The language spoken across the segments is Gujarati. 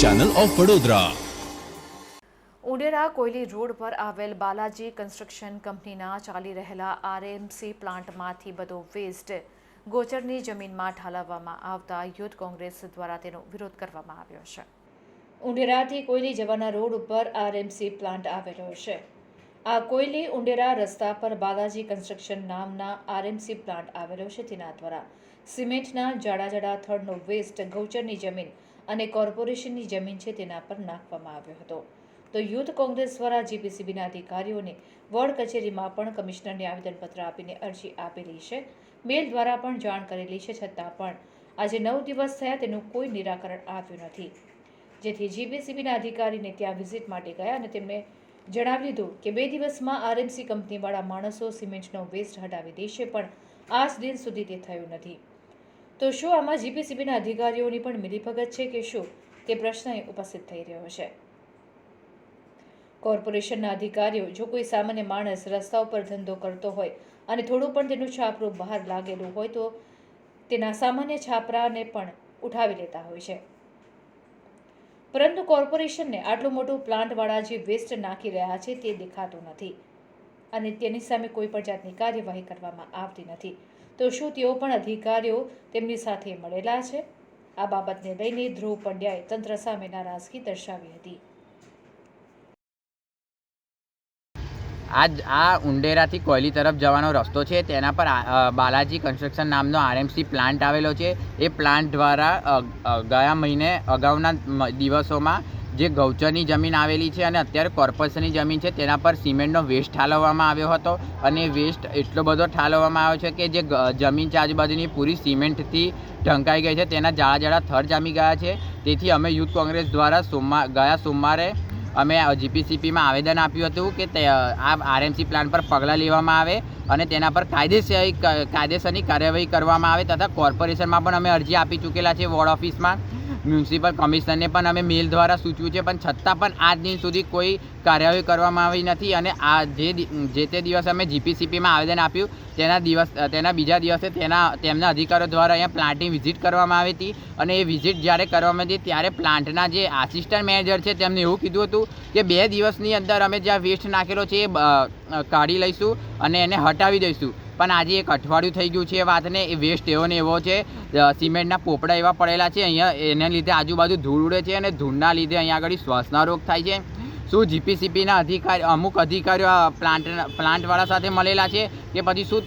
Channel of Vadodara Undera Koyali road પર આવેલ બાલાજી કન્સ્ટ્રક્શન કંપનીના ચાલી રહેલા આરએમસી પ્લાન્ટમાંથી બધો વેસ્ટ ગોચરની જમીનમાં ઠાલવવામાં આવતા યુથ કોંગ્રેસ દ્વારા તેનો વિરોધ કરવામાં આવ્યો છે. ઉંડેરાથી કોયલી જવાના રોડ ઉપર આરએમસી પ્લાન્ટ આવેલો છે. આ કોયલી ઉંડેરા રસ્તા પર બાલાજી કન્સ્ટ્રક્શન નામના આરએમસી પ્લાન્ટ આવેલો છે, તેના દ્વારા સિમેન્ટના જાડા જાડા થડનો વેસ્ટ ગૌચરની જમીન અને કોર્પોરેશનની જમીન છે તેના પર નાખવામાં આવ્યો હતો. તો યુથ કોંગ્રેસ દ્વારા જીપીસીબીના અધિકારીઓને વોર્ડ કચેરીમાં પણ કમિશનરને આવેદનપત્ર આપીને અરજી આપેલી છે. મેલ દ્વારા પણ જાણ કરેલી છે, છતાં પણ આજે નવ દિવસ થયા તેનું કોઈ નિરાકરણ આવ્યું નથી. જેથી જીપીસીબીના અધિકારીને ત્યાં વિઝિટ માટે ગયા અને તેમણે જણાવી દીધું કે બે દિવસમાં આરએમસી કંપનીવાળા માણસો સિમેન્ટનો વેસ્ટ હટાવી દેશે, પણ આજ દિન સુધી તે થયું નથી. તો શું આમાં જીપીસીબીના અધિકારીઓની પણ મિલીભગત છે કે શું? તે પ્રશ્ન ઉપસ્થિત થઈ રહ્યો છે. કોર્પોરેશનના અધિકારીઓ જો કોઈ સામાન્ય માણસ રસ્તા ઉપર ધંધો કરતો હોય અને થોડું પણ તેનું છાપરું બહાર લાગેલું હોય તો તેના સામાન્ય છાપરાને પણ ઉઠાવી લેતા હોય છે. પરંતુ કોર્પોરેશનને આટલું મોટું પ્લાન્ટવાળા જે વેસ્ટ નાખી રહ્યા છે તે દેખાતું નથી અને તેની સામે કોઈ પણ જાતની કાર્યવાહી કરવામાં આવતી નથી. તો શું તેઓ પણ અધિકારીઓ તેમની સાથે મળેલા છે? આ બાબતને લઈને ધ્રુવ પંડ્યાએ તંત્ર સામે નારાજગી દર્શાવી હતી. આજ આ ઉંડેરાથી કોયલી તરફ જવાનો રસ્તો છે. તેના પર બાલાજી કન્સ્ટ્રક્શન નામનો આરએમસી પ્લાન્ટ આવેલો છે. એ પ્લાન્ટ દ્વારા ગયા મહિને અગાઉના દિવસોમાં જે ગૌચરની જમીન આવેલી છે અને અત્યારે કોર્પોરેશનની જમીન છે, તેના પર સિમેન્ટનો વેસ્ટ ઠાલવવામાં આવ્યો હતો. અને વેસ્ટ એટલો બધો ઠાલવવામાં આવ્યો છે કે જે જમીન આજુબાજુની પૂરી સિમેન્ટથી ઢંકાઈ ગઈ છે, તેના જાડા જાડા થર જામી ગયા છે. તેથી અમે યુથ કોંગ્રેસ દ્વારા સોમવાર, ગયા સોમવારે અમે જીપીસીપીમાં આવેદન આપ્યું હતું કે તે, આ આરએમસી પ્લાન પર પગલાં લેવામાં આવે. અને તેના પર કાયદેસર કાયદેસરની કાર્યવાહી કરવામાં આવે તથા કોર્પોરેશનમાં પણ અમે અરજી આપી ચૂકેલા છે વોર્ડ ઓફિસમાં. મ્યુનિસિપલ કમિશનરને પણ અમે મેલ દ્વારા સૂચવ્યું છે, પણ છતાં પણ આજ દિન સુધી કોઈ કાર્યવાહી કરવામાં આવી નથી અને આ જે જે તે દિવસે અમે જીપીસીપીમાં આવેદન આપ્યું, તેના દિવસ, તેના બીજા દિવસે તેના, તેમના અધિકારીઓ દ્વારા અહીંયા પ્લાન્ટની વિઝિટ કરવામાં આવી હતી અને એ વિઝિટ જ્યારે કરવામાં આવી ત્યારે પ્લાન્ટના જે આસિસ્ટન્ટ મેનેજર છે તેમને એવું કીધું હતું કે બે દિવસની અંદર અમે જ્યાં વેસ્ટ નાખેલો છે એ કાઢી લઈશું અને એને હટાવી દઈશું. પણ આજે એક અઠવાડિયું થઈ ગયું છે એ વાતને, એ વેસ્ટ એવો ને એવો છે. સિમેન્ટના પોપડા એવા પડેલા છે, અહીંયા એને લીધે આજુબાજુ ધૂળ ઉડે છે અને ધૂળના લીધે અહીંયા આગળ શ્વાસના રોગ થાય છે. શું જીપીસીપીના અધિકારી, અમુક અધિકારીઓ પ્લાન્ટ પ્લાન્ટવાળા સાથે મળેલા છે કે પછી શું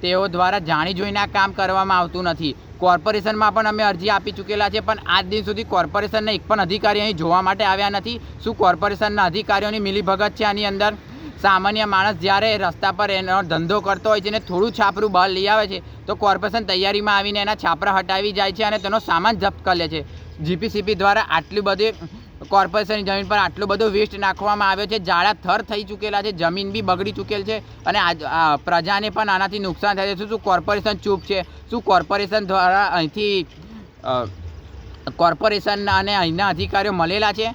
તેઓ દ્વારા જાણી જોઈને આ કામ કરવામાં આવતું નથી. કોર્પોરેશનમાં પણ અમે અરજી આપી ચૂકેલા છે, પણ આજ દિન સુધી કોર્પોરેશનના એક પણ અધિકારી અહીં જોવા માટે આવ્યા નથી. શું કોર્પોરેશનના અધિકારીઓની મિલીભગત છે આની અંદર? સામાન્ય માણસ જ્યારે રસ્તા પર એનો ધંધો કરતો હોય છે ને થોડું છાપરું બહાર લઈ આવે છે, તો કોર્પોરેશન તૈયારીમાં આવીને એના છાપરા હટાવી જાય છે અને તેનો સામાન જપ્ત કરી લે છે. જીપીસીપી દ્વારા આટલી બધી કોર્પોરેશનની જમીન પર આટલો બધો વેસ્ટ નાખવામાં આવ્યો છે જાડા થર થઈ ચૂકેલા છે, જમીન બી બગડી ચૂકેલ છે અને આ પ્રજાને પણ આનાથી નુકસાન થાય છે. શું શું કોર્પોરેશન ચૂપ છે? શું કોર્પોરેશન દ્વારા અહીંથી કોર્પોરેશન અને અહીંના અધિકારીઓ મળેલા છે?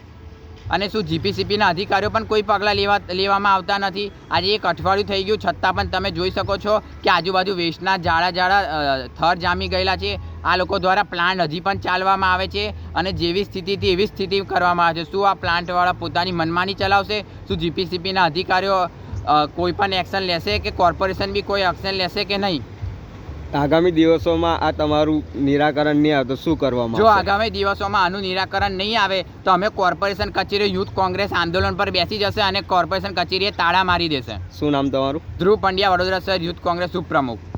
અને શું જીપીસીપીના અધિકારીઓ પણ કોઈ પગલાં લેવા લેવામાં આવતા નથી? આજે એક અઠવાડિયું થઈ ગયું, છતાં પણ તમે જોઈ શકો છો કે આજુબાજુ વેસ્ટના જાડા જાડા થર જામી ગયેલા છે. આ લોકો દ્વારા પ્લાન્ટ હજી પણ ચાલવામાં આવે છે અને જેવી સ્થિતિથી એવી સ્થિતિ કરવામાં આવે છે. શું આ પ્લાન્ટવાળા પોતાની મનમાની ચલાવશે? શું જીપીસીપીના અધિકારીઓ કોઈ પણ એક્શન લેશે કે કોર્પોરેશન બી કોઈ એક્શન લેશે કે નહીં? આગામી દિવસોમાં આ તમારું નિરાકરણ નહીં આવે તો શું કરવામાં જો આગામી દિવસોમાં આનું નિરાકરણ નહીં આવે તો અમે કોર્પોરેશન કચેરી યુથ કોંગ્રેસ આંદોલન પર બેસી જશે અને કોર્પોરેશન કચેરીએ તાળા મારી દેશે. શું નામ તમારું? ધ્રુવ પંડ્યા વડોદરા સર યુથ કોંગ્રેસ ઉપપ્રમુખ.